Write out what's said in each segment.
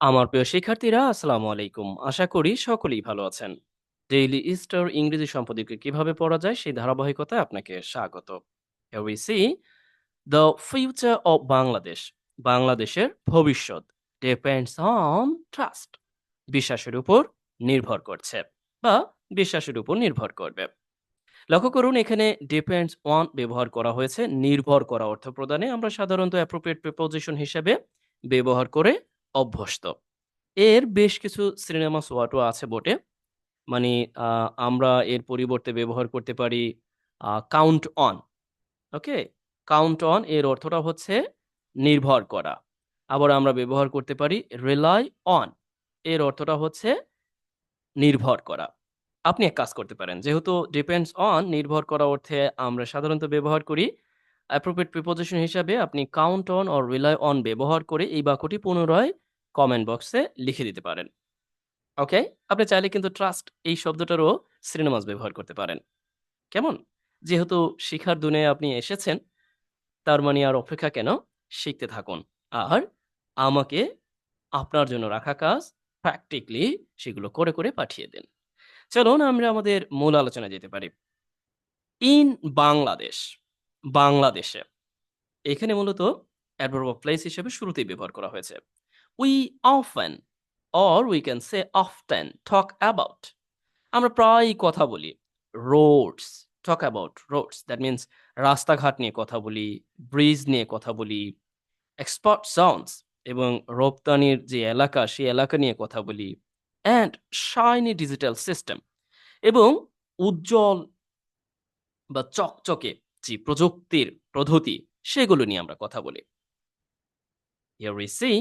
আমার প্রিয় শিক্ষার্থীরা, আসসালামু আলাইকুম। আশা করি সকলেই ভালো আছেন। ডেইলি ইস্টার ইংরেজি সম্পাদকে কীভাবে পড়া যায় সেই ধারাবাহিকতায় আপনাকে স্বাগত। We see the future of Bangladesh বাংলাদেশের ভবিষ্যৎ depends on trust, বিশ্বাসের উপর নির্ভর করছে বা বিশ্বাসের উপর নির্ভর করবে। লক্ষ্য করুন, এখানে ডিপেন্ডস অন ব্যবহার করা হয়েছে, নির্ভর করা অর্থ প্রদানে। আমরা সাধারণত অ্যাপ্রোপ্রিয়েট প্রিপোজিশন হিসেবে ব্যবহার করে অভ্যস্ত এর বেশ কিছু সিনেমা ওয়ার্ডও আছে বটে মানে আমরা এর পরিবর্তে ব্যবহার করতে পারি count on. Okay? Count on এর অর্থটা হচ্ছে নির্ভর করা। আবার আমরা ব্যবহার করতে পারি রিলাই অন এর অর্থটা হচ্ছে নির্ভর করা। আপনি এক কাজ করতে পারেন। যেহেতু ডিপেন্ডস অন নির্ভর করা অর্থে আমরা সাধারণত ব্যবহার করি অ্যাপ্রোপ্রিয়েট প্রিপোজিশন হিসাবে আপনি count on or rely on ব্যবহার করে এই বাক্যটি পুনরায় কমেন্ট বক্সে লিখে দিতে পারেন। ওকে? আপনি চাইলে কিন্তু ট্রাস্ট এই শব্দটারও সিনোনিমাস ব্যবহার করতে পারেন। কেমন? যেহেতু শিখার দুনিয়ায় আপনি এসেছেন, তার মানে আর অপেক্ষা কেন? শিখতে থাকুন। আর আমাকে আপনার জন্য রাখা কাজ প্র্যাকটিক্যালি সেগুলো করে, করে পাঠিয়ে দিন। চলুন আমরা আমাদের মূল আলোচনায় যেতে পারি। ইন বাংলাদেশ, বাংলাদেশে। এখানে মূলত অ্যাডভার্ব অফ প্লেস হিসেবে শুরুতেই ব্যবহার করা হয়েছে। We often, or we can say often, talk about. আমরা প্রায়ই কথা বলি roads talk about roads that means রাস্তাঘাট নিয়ে কথা বলি ব্রিজ নিয়ে কথা বলি এক্সপার্ট জোনস এবং রপ্তানির যে এলাকা, সেই এলাকা নিয়ে কথা বলি অ্যান্ড শাইনি ডিজিটাল সিস্টেম এবং উজ্জ্বল বা চকচকে যে প্রযুক্তির পদ্ধতি সেগুলো নিয়ে আমরা কথা বলি। Here we see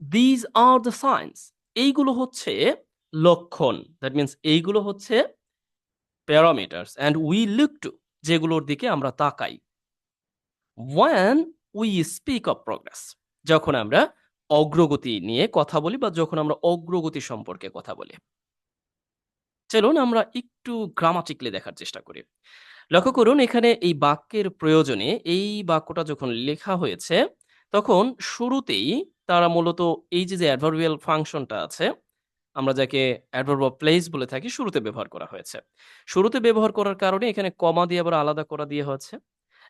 these are the signs. এইগুলো হচ্ছে লক্ষণ। দ্যাট মিনস এইগুলো হচ্ছে parameters and we look to যেগুলোর দিকে আমরা তাকাই। When we speak of progress যখন আমরা অগ্রগতি নিয়ে কথা বলি বা যখন আমরা অগ্রগতি সম্পর্কে কথা বলি। চলুন আমরা একটু গ্রামাটিকলি দেখার চেষ্টা করি। লক্ষ্য করুন, এখানে এই বাক্যের প্রয়োজনে এই বাক্যটা যখন লেখা হয়েছে তখন শুরুতেই তারা মূলত এই যে যে অ্যাডভার্বিয়াল ফাংশনটা আছে, আমরা যাকে অ্যাডভার্ব অফ প্লেস বলে থাকি, শুরুতে ব্যবহার করা হয়েছে। শুরুতে ব্যবহার করার কারণে এখানে কমা দিয়ে আবার আলাদা করা দিয়ে হচ্ছে।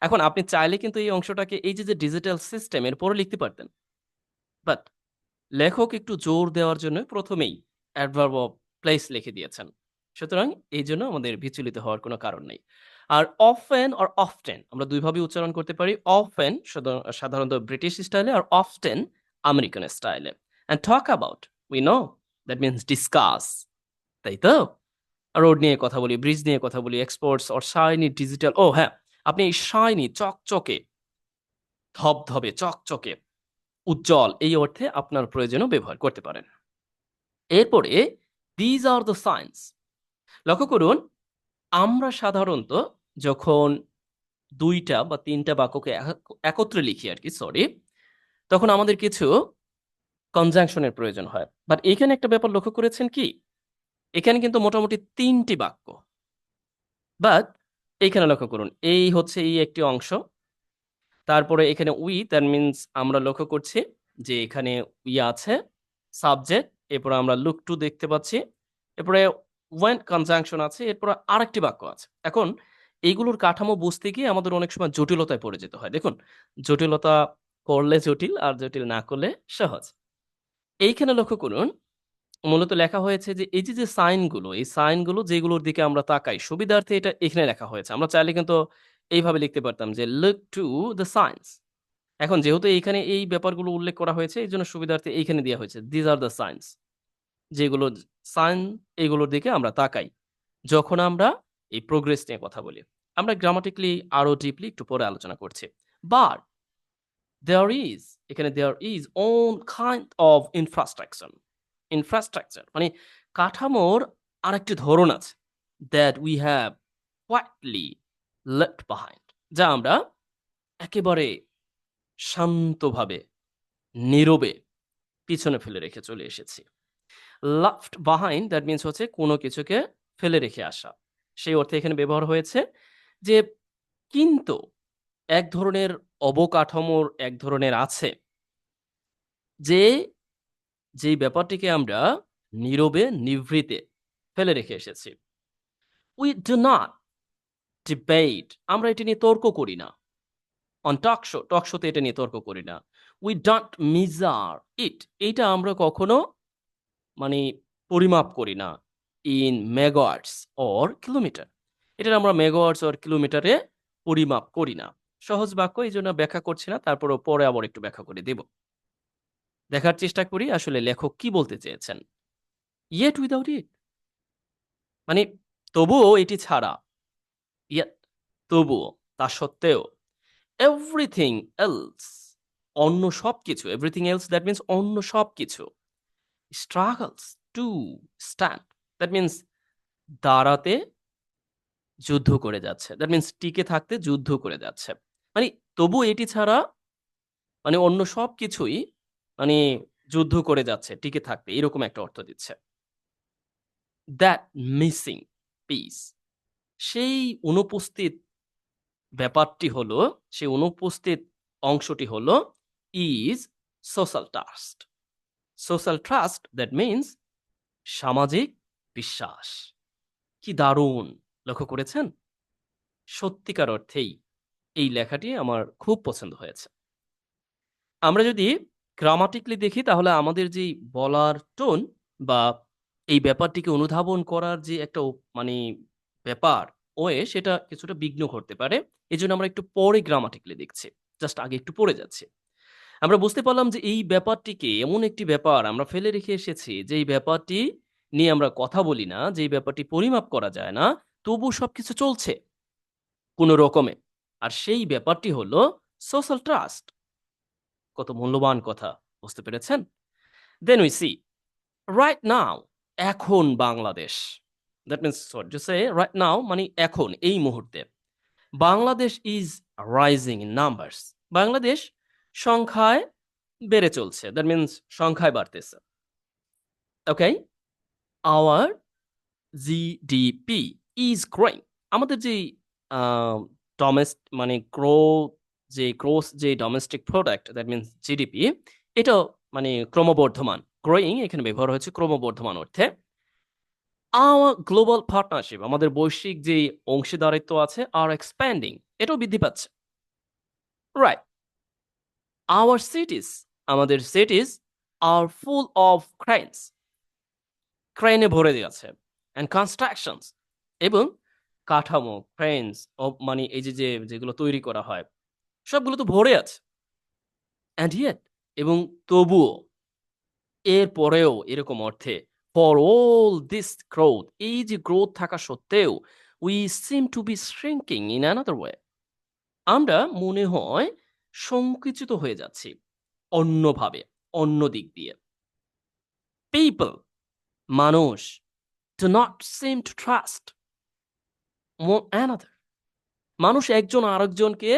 এখন আপনি চাইলে কিন্তু এই অংশটাকে এই যে যে ডিজিটাল সিস্টেম এর পরে লিখতে পারতেন। বাট লেখক একটু জোর দেওয়ার জন্য প্রথমেই অ্যাডভার্ব অফ প্লেস লিখে দিয়েছেন। সুতরাং এই জন্য আমাদের বিচলিত হওয়ার কোনো কারণ নেই। আর অফেন আর অফটেন আমরা দুইভাবে উচ্চারণ করতে পারি। অফেন সাধারণত ব্রিটিশ স্টাইলে আর অফটেন আমেরিকান স্টাইলে and talk about we know that means discuss তাই তো? রোড নিয়ে কথা বলি ব্রিজ নিয়ে কথা বলি এক্সপোর্টস অর শাইনি ডিজিটাল ও হ্যাঁ আপনি এই শাইনি চকচকে, ধবধবে, চকচকে, উজ্জ্বল, এই অর্থে আপনার প্রয়োজনও ব্যবহার করতে পারেন। এরপরে দিজ আর দ্য সায়েন্স লক্ষ্য করুন, আমরা সাধারণত যখন দুইটা বা তিনটা বাক্যকে একত্রে লিখি আর কি সরি তখন আমাদের কিছু কনজাংশনের প্রয়োজন হয়। বাট এখানে একটা ব্যাপার লক্ষ্য করেছেন কি? এখানে কিন্তু মোটামুটি তিনটি বাক্য। বাট এইখানে লক্ষ্য করুন, এই হচ্ছে এই একটি অংশ, তারপরে এখানে উই দ্যাট মিনস আমরা লক্ষ্য করছি যে এখানে উই আছে সাবজেক্ট এরপরে আমরা লুক টু দেখতে পাচ্ছি, এরপরে ওয়েন কনজাংশন আছে, এরপরে আরেকটি বাক্য আছে। এখন এইগুলোর কাঠামো বুঝতে গিয়ে আমাদের অনেক সময় জটিলতায় পড়ে যেতে হয়। দেখুন, জটিলতা করলে জটিল আর জটিল না করলে সহজ। এইখানে লক্ষ্য করুন, মূলত লেখা হয়েছে যে এই যে যে সাইনগুলো, এই সাইনগুলো যেগুলোর দিকে আমরা তাকাই, সুবিধার্থে এটা এখানে লেখা হয়েছে। আমরা চাইলে কিন্তু এইভাবে লিখতে পারতাম যে লুক টু দ্য সাইন্স এখন যেহেতু এইখানে এই ব্যাপারগুলো উল্লেখ করা হয়েছে, এই জন্য সুবিধার্থে এইখানে দেওয়া হয়েছে দিজ আর দ্য সাইন্স যেগুলো সাইন এইগুলোর দিকে আমরা তাকাই। যখন আমরা এই প্রোগ্রেস নিয়ে কথা বলি। আমরা গ্রামাটিক্যালি আরও ডিপলি একটু পরে আলোচনা করছি। বাট দেয়ার ইজ এখানে there is one kind of infrastructure infrastructure মানে কাঠামোর আরেকটি ধরন আছে that we have quietly left behind যা আমরা একেবারে শান্তভাবে, নীরবে পিছনে ফেলে রেখে চলে এসেছি। লাফট বাহাইন্ড দ্যাট মিনস হচ্ছে কোনো কিছুকে ফেলে রেখে আসা। সেই অর্থে এখানে ব্যবহার হয়েছে যে কিন্তু এক ধরনের অবকাঠামোর এক ধরনের আছে যে যেই ব্যাপারটিকে আমরা নীরবে নিভৃতে ফেলে রেখে এসেছি। We do not debate আমরা এটা নিয়ে তর্ক করি না। অন talk show, টক শোতে এটা নিয়ে তর্ক করি না। উই don't মিজার ইট এইটা আমরা কখনো মানে পরিমাপ করি না। In megahertz অর কিলোমিটার এটার আমরা মেগাওয়াটস অর কিলোমিটারে পরিমাপ করি না। সহজ বাক্য, এই জন্য ব্যাখ্যা করছি না। তারপরেও পরে আবার একটু ব্যাখ্যা করে দেব। দেখার চেষ্টা করি, আসলে লেখক কি বলতে চেয়েছেন। ইয়েট without ইট মানে তবুও এটি ছাড়া yet, তবুও, তা সত্ত্বেও এভরিথিং এলস অন্য সব কিছু এভরিথিং এলস দ্যাট means অন্য সব কিছু struggles to stand that means দাঁড়াতে যুদ্ধ করে যাচ্ছে। দ্যাট means টিকে থাকতে যুদ্ধ করে যাচ্ছে। মানে তবু এটি ছাড়া মানে অন্য সবকিছুই মানে যুদ্ধ করে যাচ্ছে, টিকে থাকতে, এরকম একটা অর্থ দিচ্ছে। দ্যাট মিসিং পিস সেই অনুপস্থিত ব্যাপারটি হলো, সেই অনুপস্থিত অংশটি হলো is social trust social trust that means সামাজিক বিশ্বাস। কি দারুণ লক্ষ্য করেছেন? সত্যিকার অর্থেই এই লেখাটি আমার খুব পছন্দ হয়েছে। আমরা যদি গ্রামাটিকলি দেখি তাহলে আমাদের যে বলার টোন বা এই ব্যাপারটিকে অনুধাবন করার যে একটা মানে ব্যাপার, ওয়ে, সেটা কিছুটা বিঘ্ন ঘটতে পারে। এই জন্য আমরা একটু পরে গ্রামাটিকলি দেখছি জাস্ট আগে একটু পড়ে যাচ্ছে। আমরা বুঝতে পারলাম যে এই ব্যাপারটিকে এমন একটি ব্যাপার আমরা ফেলে রেখে এসেছি যে এই ব্যাপারটি নিয়ে আমরা কথা বলি না, যে ব্যাপারটি পরিমাপ করা যায় না, তবু সবকিছু চলছে। কোনো রকমে। আর সেই ব্যাপারটি হলো সোশ্যাল ট্রাস্ট কত মূল্যবান কথা, বুঝতে পেরেছেন? Then we see right now এখন Bangladesh. That means to say right now মানে এখন, এই মুহূর্তে। Bangladesh is rising in numbers Bangladesh সংখ্যায় বেড়ে চলছে। দ্যাট মিনস সংখ্যায় বাড়তেছে। Okay our GDP is growing আমাদের যে ডোমেস্ট মানে গ্রো যে গ্রোস যে domestic product that means GDP এটা মানে ক্রমবর্ধমান গ্রোয়িং এখানে ব্যবহার হয়েছে ক্রমবর্ধমান অর্থে। আওয়ার গ্লোবাল পার্টনারশিপ আমাদের বৈশ্বিক যে অংশীদারিত্ব আছে আর এক্সপ্যান্ডিং এটাও বৃদ্ধি পাচ্ছে। রাইট আওয়ার সিটিস আমাদের cities R full of crimes ক্রাইনে ভরে গেছে। অ্যান্ড কনস্ট্রাকশনস এবং কাঠামো ক্রেনস মানে এই যে যেগুলো তৈরি করা হয়, সবগুলো তো ভরে আছে। অ্যান্ড ইয়েট এবং তবুও এর পরেও এরকম অর্থে ফর অল দিস গ্রোথ এই যে গ্রোথ থাকা সত্ত্বেও we seem to be shrinking in another way আমরা মনে হয় সংকুচিত হয়ে যাচ্ছি অন্যভাবে, অন্য দিক দিয়ে। পিপল মানুষ do not seem to trust another মানুষ একজন আরেকজনকে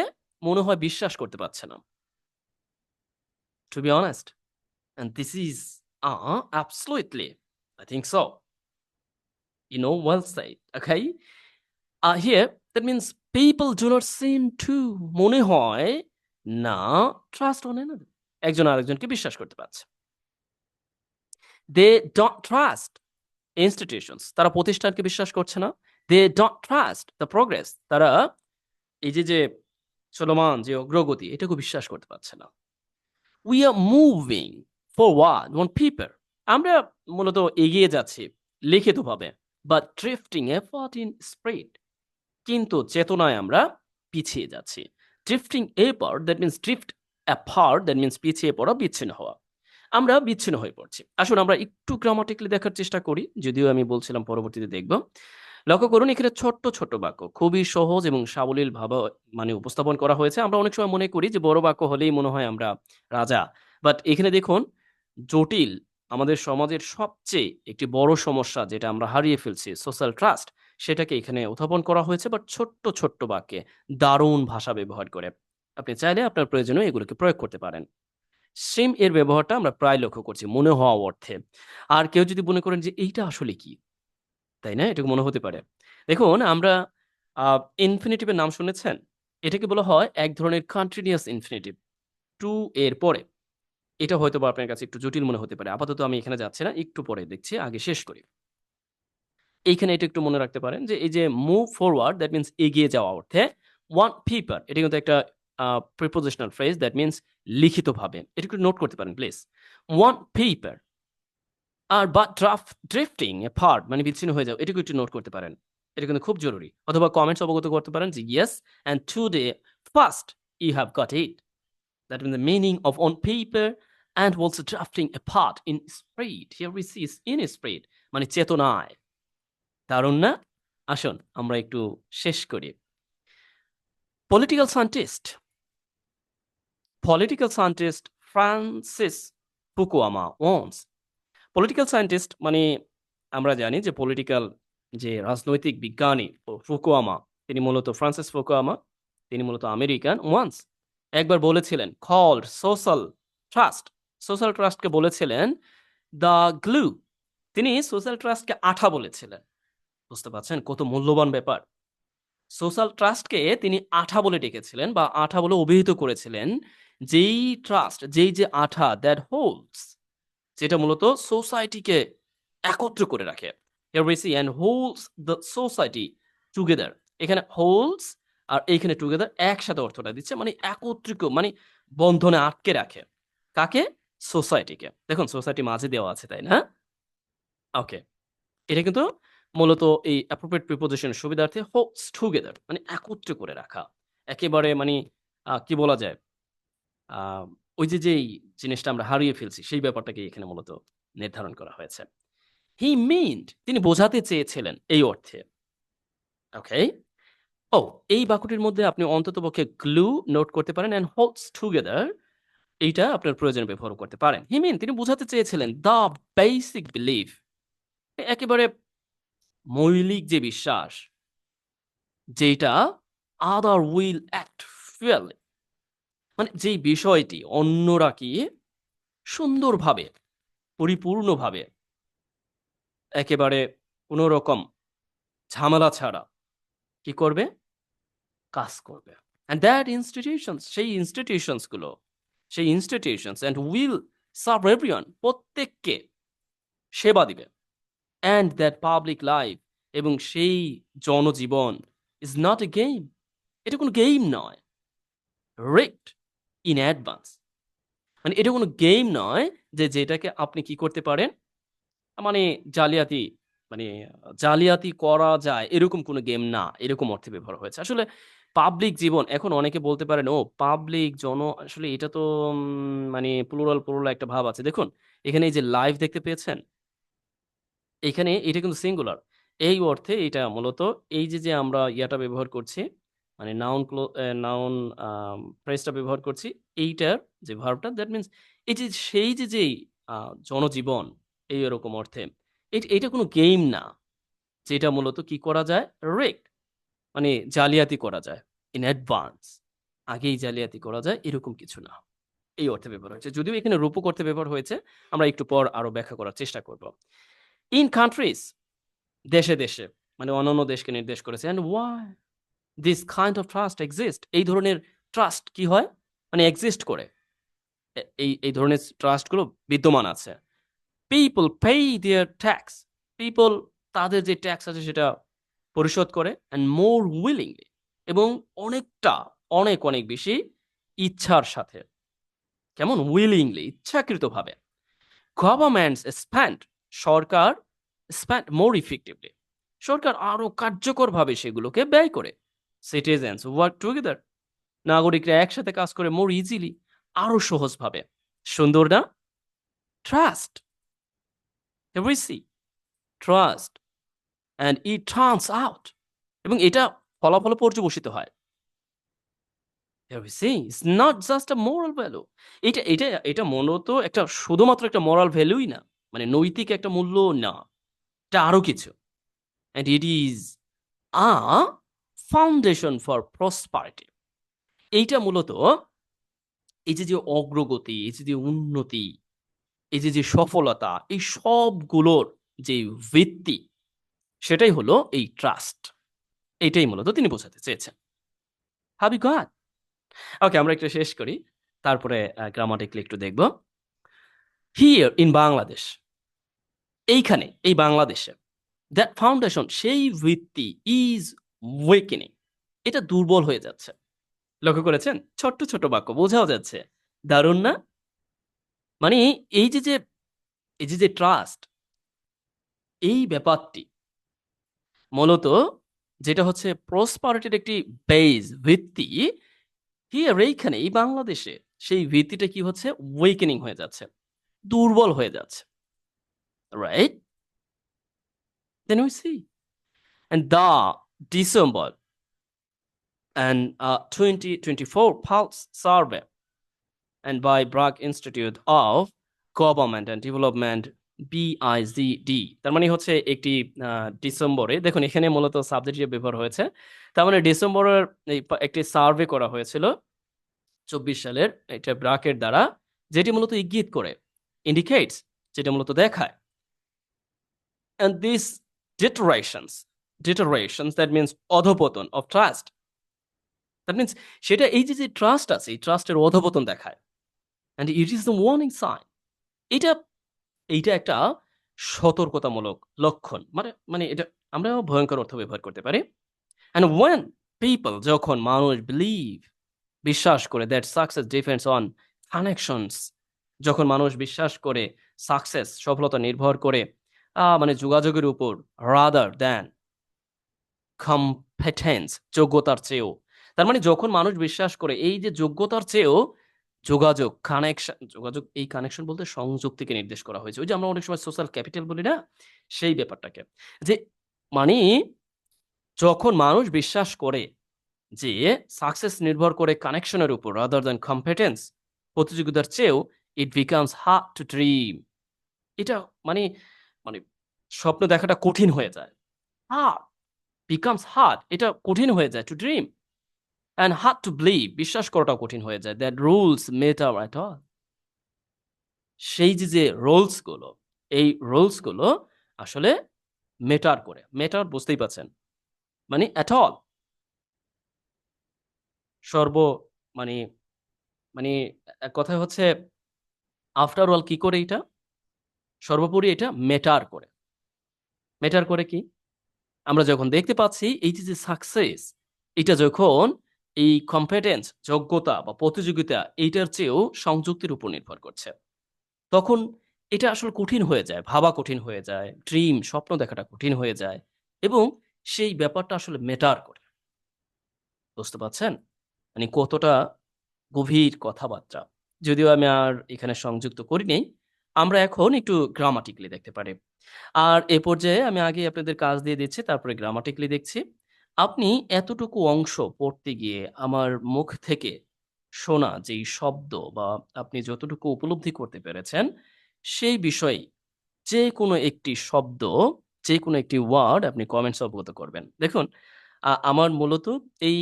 মনে হয় বিশ্বাস করতে পারছে না to be honest this is uh absolutely. I think so. You know, well said. Okay. Uh here that means people do not seem to মনে হয় না trust one another. একজন আরেকজনকে বিশ্বাস করতে পারছে। They don't trust institutions. তারা প্রতিষ্ঠানকে বিশ্বাস করছে না। They don't trust the progress. তারা এই যে যে চলমান, যে অগ্রগতি এটাকে বিশ্বাস করতে পারছে না। We are for forward on paper. আমরা মূলত এগিয়ে যাচ্ছি লিখিতভাবে but drifting apart in spirit কিন্তু চেতনায় আমরা পিছিয়ে যাচ্ছি drifting apart that means drift apart that means পিছিয়ে পড়া, বিচ্ছিন্ন হওয়া আমরা বিচ্ছিন্ন হয়ে পড়ছি। আসুন আমরা একটু গ্রামাটিক্যালি দেখার চেষ্টা করি, যদিও আমি বলছিলাম পরবর্তীতে দেখব। লক্ষ্য করুন, এখানে ছোট্ট ছোট্ট বাক্য, খুবই সহজ এবং সাবলীল ভাবে মানে উপস্থাপন করা হয়েছে। আমরা অনেক সময় মনে করি যে বড় বাক্য হলেই মনে হয় আমরা রাজা। বাট এখানে দেখুন, জটিল আমাদের সমাজের সবচেয়ে একটি বড় সমস্যা যেটা আমরা হারিয়ে ফেলছি সোশ্যাল ট্রাস্ট সেটাকে এখানে উত্থাপন করা হয়েছে বাট ছোট্ট ছোট্ট বাক্যে দারুণ ভাষা ব্যবহার করে। আপনি চাইলে আপনার প্রয়োজনে এগুলোকে প্রয়োগ করতে পারেন। সেম এর ব্যবহারটা আমরা প্রায় লক্ষ্য করছি, মনে হওয়া অর্থে আর কেউ যদি মনে করেন যে, এইটা আসলে কি তাই না এটুকু মনে হতে পারে দেখুন, আমরা ইনফিনিটিভের নাম শুনেছেন এটাকে বলা হয় এক ধরনের কন্টিনিউয়াস ইনফিনিটিভ টু এর পরে এটা হয়তো বা আপনার কাছে একটু জটিল মনে হতে পারে। আপাতত আমি এখানে যাচ্ছি না। একটু পরে দেখছি। আগে শেষ করি। এইখানে এটা একটু মনে রাখতে পারেন যে, এই যে মুভ ফরওয়ার্ড দ্যাট মিনস এগিয়ে যাওয়া অর্থে ওয়ান paper, এটা কিন্তু একটা prepositional phrase that means লিখিতভাবে। এটা একটু নোট করতে পারেন প্লিজ। want paper আর but draft drifting apart মানে বিচ্ছিন্ন হয়ে যাও এটুকু একটু নোট করতে পারেন। এটা কিন্তু খুব জরুরি। অথবা কমেন্টস অবগত করতে পারেন যে yes and today first you have got it. That means the meaning of on paper and also drafting apart in spirit. Here we see is in spirit মানে চেতনায়। দারুণ না? আসুন আমরা একটু শেষ করি। Political scientist. Political scientist Francis Fukuyama once. Political scientist মানে আমরা জানি যে পলিটিক্যাল যে রাজনৈতিক বিজ্ঞানী ফুকুয়ামা তিনি মূলত ফ্রান্সিস ফুকুয়ামা তিনি মূলত আমেরিকান ওয়ান্স একবার বলেছিলেন কল্ড সোশ্যাল ট্রাস্ট সোশ্যাল ট্রাস্টকে বলেছিলেন দ্য গ্লু তিনি সোশ্যাল ট্রাস্টকে আঠা বলেছিলেন। বুঝতে পারছেন? কত মূল্যবান ব্যাপার। সোশ্যাল ট্রাস্টকে তিনি আঠা বলে ডেকেছিলেন বা আঠা বলে অভিহিত করেছিলেন যেই ট্রাস্ট যেই যে আঠা দ্যাট হোলস যেটা মূলত সোসাইটিকে একত্র করে রাখে। Holds the society together. এখানে হোলস আর এইখানে টুগেদার একসাথে অর্থটা দিচ্ছে মানে একত্রিত মানে বন্ধনে আটকে রাখে। কাকে? সোসাইটিকে দেখুন সোসাইটি মাঝে দেওয়া আছে, তাই না? ওকে এটা কিন্তু মূলত এই অ্যাপ্রোপ্রিয়েট প্রিপোজিশনের সুবিধার্থে হোলস টুগেদার মানে একত্র করে রাখা। একেবারে মানে কি বলা যায়? ওই যে যেই জিনিসটা আমরা হারিয়ে ফেলছি, সেই ব্যাপারটাকে এখানে মূলত নির্ধারণ করা হয়েছে। হি মিন্ড তিনি বোঝাতে চেয়েছিলেন এই অর্থে। ওকে ও, এই বাক্যটির মধ্যে আপনি অন্ততপক্ষে গ্লু নোট করতে পারেন অ্যান্ড হোলস টুগেদার এইটা আপনার প্রয়োজনে ব্যবহার করতে পারেন। হি মিন তিনি বোঝাতে চেয়েছিলেন দ্য বেসিক বিলিভ একেবারে মৌলিক যে বিশ্বাস যেটা আদার উইল অ্যাক্ট ফিয়ারলি মানে যেই বিষয়টি অন্যরা কি সুন্দরভাবে, পরিপূর্ণভাবে একেবারে কোনো রকম ঝামেলা ছাড়া কি করবে? কাজ করবে। অ্যান্ড দ্যাট ইনস্টিটিউশনস সেই ইনস্টিটিউশনসগুলো, সেই institutions and will serve everyone প্রত্যেককে সেবা দিবে। অ্যান্ড দ্যাট পাবলিক লাইফ এবং সেই জনজীবন ইজ নট এ গেম এটা কোনো গেম নয়। রিক্ট ইন অ্যাডভান্স মানে এটা কোনো গেম নয় যে যেটাকে আপনি কি করতে পারেন মানে জালিয়াতি মানে জালিয়াতি করা যায়, এরকম কোনো গেম না, এরকম অর্থে ব্যবহার হয়েছে। আসলে পাবলিক জীবন, এখন অনেকে বলতে পারেন, ও পাবলিক জন, আসলে এটা তো মানে প্লুরাল প্লুরাল একটা ভাব আছে। দেখুন, এখানে এই যে লাইভ দেখতে পেয়েছেন? এখানে এটা কিন্তু সিঙ্গুলার এই অর্থে এটা মূলত এই যে যে আমরা ইয়াটা ব্যবহার করছি মানে নাউন ক্লো নাউন ফ্রেজটা ব্যবহার করছি, এইটার যে ভার্বটা দ্যাট মিনস এই যে, সেই যে, যেই জনজীবন, এই এরকম অর্থে এট- কোনো গেম না, যেটা মূলত কি করা যায়? রেক মানে জালিয়াতি করা যায় ইন অ্যাডভান্স আগেই জালিয়াতি করা যায়, এরকম কিছু না, এই অর্থে ব্যবহার হয়েছে। যদিও এখানে রূপ করতে ব্যবহার হয়েছে, আমরা একটু পর আরও ব্যাখ্যা করার চেষ্টা করব। ইন কান্ট্রিজ দেশে দেশে মানে অন্যান্য দেশকে নির্দেশ করেছে and why this kind of trust exist এই ধরনের ট্রাস্ট কি হয়? মানে এক্সিস্ট করে। এই এই ধরনের ট্রাস্টগুলো বিদ্যমান আছে। People pay their tax people তাদের যে ট্যাক্স আছে সেটা পরিশোধ করে অ্যান্ড মোর উইলিংলি এবং অনেকটা, অনেক অনেক বেশি ইচ্ছার সাথে। কেমন? উইলিংলি ইচ্ছাকৃতভাবে। গভর্নমেন্টস স্প্যান্ড সরকার স্প্যান্ড মোর ইফেক্টিভলি সরকার আরও কার্যকরভাবে সেগুলোকে ব্যয় করে। সিটিজেন্স ওয়ার্ক টুগেদার নাগরিকরা একসাথে কাজ করে মোর ইজিলি আরও সহজভাবে। সুন্দর না? Trust see? Trust. And it turns out. এবং এটা ফলাফল পর্যবসিত হয়। A moral value. এটা এটা এটা একটা শুধুমাত্র একটা মোরাল ভ্যালুই না। মানে নৈতিক একটা মূল্য না। এটা আরও কিছু। And it is a foundation for prosperity. এইটা মূলত এই যে যে অগ্রগতি, এই যে যে উন্নতি, এই যে যে সফলতা, এই সবগুলোর যে ভিত্তি, সেটাই হলো এই ট্রাস্ট। এটাই মূলত তিনি বোঝাতে চেয়েছেন। হাবি গান ওকে আমরা একটু শেষ করি। তারপরে গ্রামাটিক্যালি একটু দেখব। হিয়ার ইন বাংলাদেশ এইখানে, এই বাংলাদেশে দ্যাট ফাউন্ডেশন সেই ভিত্তি ইজ ওয়েকেনিং এটা দুর্বল হয়ে যাচ্ছে। লক্ষ্য করেছেন? ছোট্ট ছোট বাক্য, বোঝাও যাচ্ছে। দারুণ না? মানে এই যে যে, এই যে যে ট্রাস্ট এই ব্যাপারটি মূলত যেটা হচ্ছে প্রসপারিটির একটি বেজ ভিত্তি হিয়ার এইখানে, এই বাংলাদেশে সেই ভিত্তিটা কি হচ্ছে? ওয়েকেনিং হয়ে যাচ্ছে। দুর্বল হয়ে যাচ্ছে। Right then we see and the December. And uh, 2024 Pulse Survey. And by Bragg Institute of Government and Development BIZD তার মানে হচ্ছে একটি ডিসেম্বরে দেখুন এখানে মূলত সাবজেক্ট হিসেবে ব্যবহার হয়েছে তার মানে ডিসেম্বরের একটি সার্ভে করা হয়েছিল চব্বিশ সালের এটা ব্রাকের দ্বারা যেটি মূলত ইঙ্গিত করে ইন্ডিকেটস যেটা মূলত দেখায়। And these deteriorations deteriorations, that means অধপতন of trust. That means সেটা এই যে যে ট্রাস্ট আছে, এই ট্রাস্টের অধপতন দেখায়। And it is the warning sign. এটা, এইটা একটা সতর্কতামূলক লক্ষণ। মানে মানে এটা আমরা ভয়ঙ্কর অর্থ ব্যবহার করতে পারি। And when people, যখন মানুষ বিলিভ বিশ্বাস করে that success depends on connections, যখন মানুষ বিশ্বাস করে সাকসেস সফলতা নির্ভর করে মানে যোগাযোগের উপর রাদার দ্যান কম্পেটেন্স যোগ্যতার চেয়েও। তার মানে যখন মানুষ বিশ্বাস করে এই যে যোগ্যতার চেয়েও যোগাযোগ কানেকশন যোগাযোগ, এই কানেকশন বলতে সংযুক্তিকে নির্দেশ করা হয়েছে। ওই যে আমরা অনেক সময় সোশ্যাল ক্যাপিটাল বলি না, সেই ব্যাপারটাকে। যে মানে যখন মানুষ বিশ্বাস করে যে সাকসেস নির্ভর করে কানেকশনের উপর রাদার দ্যান কম্পিটেন্স প্রতিযোগিতার চেয়েও it becomes hard to dream এটা মানে মানে স্বপ্ন দেখাটা কঠিন হয়ে যায়। হার্ড বিকামস হার্ড এটা কঠিন হয়ে যায় to dream and hard to believe বিশ্বাস করাটাও কঠিন হয়ে যায় that rules matter at all সেই যে যে রোলসগুলো, এই রোলসগুলো আসলে মেটার করে মেটার বুঝতেই পারছেন? মানে অ্যাট অল সর্ব মানে মানে এক কথায় হচ্ছে আফটার অল কি করে এটা? সর্বোপরি এটা মেটার করে। মেটার করে কি? আমরা যখন দেখতে পাচ্ছি এই যে যে সাকসেস এটা যখন এই কম্পিটেন্স যোগ্যতা বা প্রতিযোগিতা এইটার চেয়েও সংযুক্তির উপর নির্ভর করছে। তখন এটা আসলে কঠিন হয়ে যায়, ভাবা কঠিন হয়ে যায় ড্রিম স্বপ্ন দেখাটা কঠিন হয়ে যায় এবং সেই ব্যাপারটা আসলে মেটার করে। বুঝতে পারছেন? মানে কতটা গভীর কথাবার্তা। যদিও আমি আর এখানে সংযুক্ত করিনি, আমরা এখন একটু গ্রামাটিক্যালি দেখতে পারি। আর এ পর্যায়ে আমি আগে আপনাদের কাজ দিয়ে দিচ্ছি, তারপরে গ্রামাটিকলি দেখছি। আপনি এতটুকু অংশ পড়তে গিয়ে আমার মুখ থেকে শোনা যেই শব্দ বা আপনি যতটুকু উপলব্ধি করতে পেরেছেন, সেই বিষয়ে যে কোনো একটি শব্দ যে কোনো একটি ওয়ার্ড আপনি কমেন্টস অবগত করবেন। দেখুন আমার মূলত এই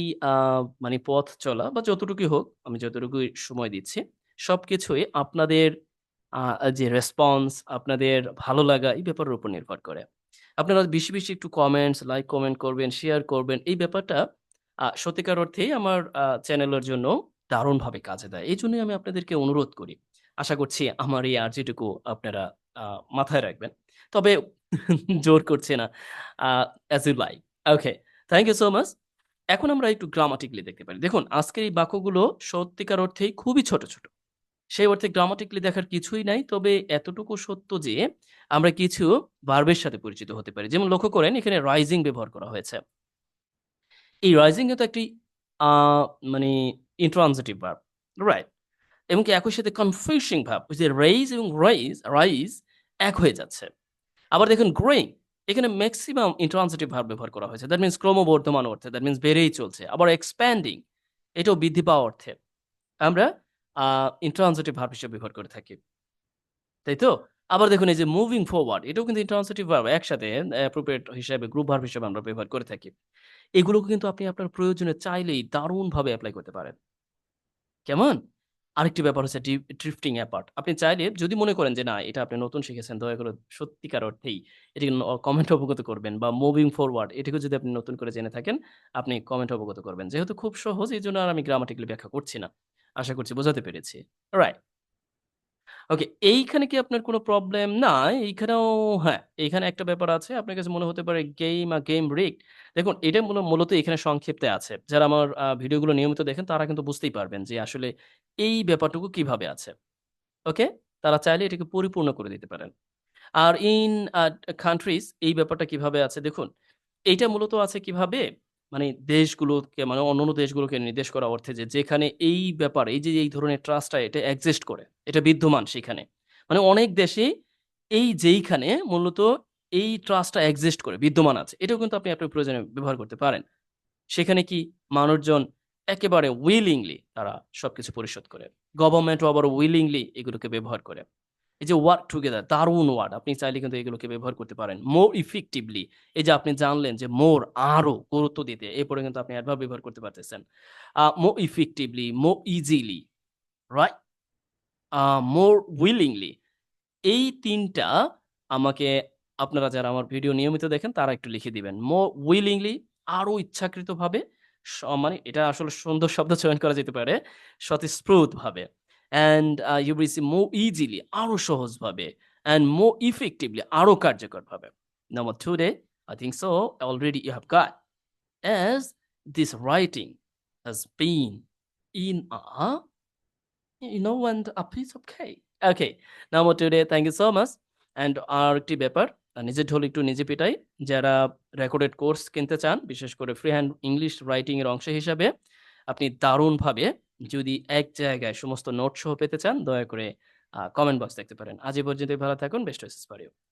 মানে পথ চলা বা যতটুকুই হোক, আমি যতটুকু সময় দিচ্ছি, সবকিছুই আপনাদের যে রেসপন্স আপনাদের ভালো লাগা, এই ব্যাপারের উপর নির্ভর করে। আপনারা বেশি বেশি একটু কমেন্টস লাইক কমেন্ট করবেন শেয়ার করবেন। এই ব্যাপারটা সত্যিকার অর্থেই আমার চ্যানেলের জন্য দারুণভাবে কাজে দেয়। এই জন্যই আমি আপনাদেরকে অনুরোধ করি। আশা করছি আমার এই আর্জিটুকু আপনারা মাথায় রাখবেন। তবে জোর করছে না as you like okay thank you so much এখন আমরা একটু গ্রামাটিক্যালি দেখতে পারি। দেখুন, আজকের এই বাক্যগুলো সত্যিকার অর্থেই খুবই ছোট ছোট। সেই অর্থে গ্রামাটিক্যালি দেখার কিছুই নাই। তবে এতটুকু সত্য যে, আমরা কিছু ভার্বের সাথে পরিচিত হতে পারি। যেমন লক্ষ্য করেন, এখানে রাইজিং ব্যবহার করা হয়েছে। এই রাইজিং কিন্তু একটি মানে ইন্ট্রানজিটিভ ভার্ব রাইট এবং কি একই সাথে কনফিউশিং ভাব যে রেইজ এবং রাইজ রাইজ এক হয়ে যাচ্ছে। আবার দেখুন গ্রোয়িং এখানে ম্যাক্সিমাম ইন্ট্রানজিটিভ ভার্ব ব্যবহার করা হয়েছে। দ্যাট মিনস ক্রমবর্ধমান অর্থে দ্যাট মিনস বেড়েই চলছে। আবার এক্সপ্যান্ডিং এটাও বৃদ্ধি পাওয়া অর্থে। আমরা ইন্ট্রানজিটিভ ভার্ব হিসেবে ব্যবহার করে থাকি। তাই তো? আবার দেখুন এই যে মুভিং ফরওয়ার্ড এটাও কিন্তু ইন্ট্রানজিটিভ ভার্ব একসাথে অ্যাপ্রোপ্রিয়েট হিসেবে গ্রুপ ভার্ব হিসেবে আমরা ব্যবহার করে থাকি। এগুলোকে কিন্তু আপনি আপনার প্রয়োজনে চাইলেই দারুণভাবে অ্যাপ্লাই করতে পারেন। কেমন? আরেকটি ব্যাপার হচ্ছে ড্রিফটিং অ্যাপার্ট আপনি চাইলে, যদি মনে করেন যে না, এটা আপনি নতুন শিখেছেন, দয়া করে সত্যিকার অর্থেই এটিকে কমেন্ট অবগত করবেন বা মুভিং ফরওয়ার্ড এটিকে যদি আপনি নতুন করে জেনে থাকেন, আপনি কমেন্ট অবগত করবেন। যেহেতু খুব সহজ এই জন্য আর আমি গ্রামাটিক্যালি ব্যাখ্যা করছি না। আশা করছি বোঝাতে পেরেছি রাইট ওকে, এইখানে কি আপনার কোনো প্রবলেম না, এইখানেও হ্যাঁ, এইখানে একটা ব্যাপার আছে। আপনার কাছে মনে হতে পারে গেম আ গেম রিগড। দেখুন এটা মূল মূলত এখানে সংক্ষিপ্তে আছে। যারা আমার ভিডিওগুলো নিয়মিত দেখেন তারা কিন্তু বুঝতেই পারবেন যে আসলে এই ব্যাপারটুকু কীভাবে আছে। ওকে? তারা চাইলে এটাকে পরিপূর্ণ করে দিতে পারেন। আর ইন কান্ট্রিজ এই ব্যাপারটা কীভাবে আছে দেখুন, এইটা মূলত আছে কীভাবে? মানে দেশগুলোকে মানে অন্যান্য দেশগুলোকে নির্দেশ করা অর্থে যে যেখানে এই ব্যাপার এই যে এই ধরনের ট্রাস্টটা এটা এক্সিস্ট করে। এটা বিদ্যমান সেখানে। মানে অনেক দেশেই এই যেইখানে মূলত এই ট্রাস্টটা এক্সিস্ট করে, বিদ্যমান আছে। এটাও কিন্তু আপনি আপনার প্রয়োজনে ব্যবহার করতে পারেন। সেখানে কি মানুষজন একেবারে উইলিংলি তারা সবকিছু পরিশোধ করে। গভর্নমেন্টও আবার উইলিংলি এগুলোকে ব্যবহার করে। এই যে ওয়ার্ক টুগেদার দারুণ ওয়ার্ড। আপনি চাইলে কিন্তু এগুলোকে ব্যবহার করতে পারেন। মোর ইফেক্টিভলি এই যে আপনি জানলেন যে মোর আরও গুরুত্ব দিতে এরপরে কিন্তু আপনি অ্যাডভার্ব ব্যবহার করতে পারতেছেন। More effectively, more easily, right? More willingly এই তিনটা আমাকে আপনারা যারা আমার ভিডিও নিয়মিত দেখেন তারা একটু লিখে দিবেন। মোর উইলিংলি আরও ইচ্ছাকৃতভাবে মানে এটা আসলে সুন্দর শব্দ চয়ন করা যেতে পারে। স্বতঃস্ফূর্তভাবে। And uh you see more easily আরও সহজভাবে অ্যান্ড মোর ইফেক্টিভলি আরও কার্যকরভাবে। নাম্বার 2 রে I think so already you have got as this writing has been in a you know and a piece of cake. Okay. Number 2 রে thank you so much and আরেকটি ব্যাপার আ নিজের ঢোল একটু নিজে পিটাই। যারা রেকর্ডেড কোর্স কিনতে চান, বিশেষ করে ফ্রি হ্যান্ড ইংলিশ রাইটিং এর অংশ হিসাবে আপনি দারুণভাবে যদি এক জায়গায় সমস্ত নোট সহ পেতে চান, দয়া করে কমেন্ট বক্স দেখতে পারেন। আজ পর্যন্ত ভালো থাকুন। Best wishes.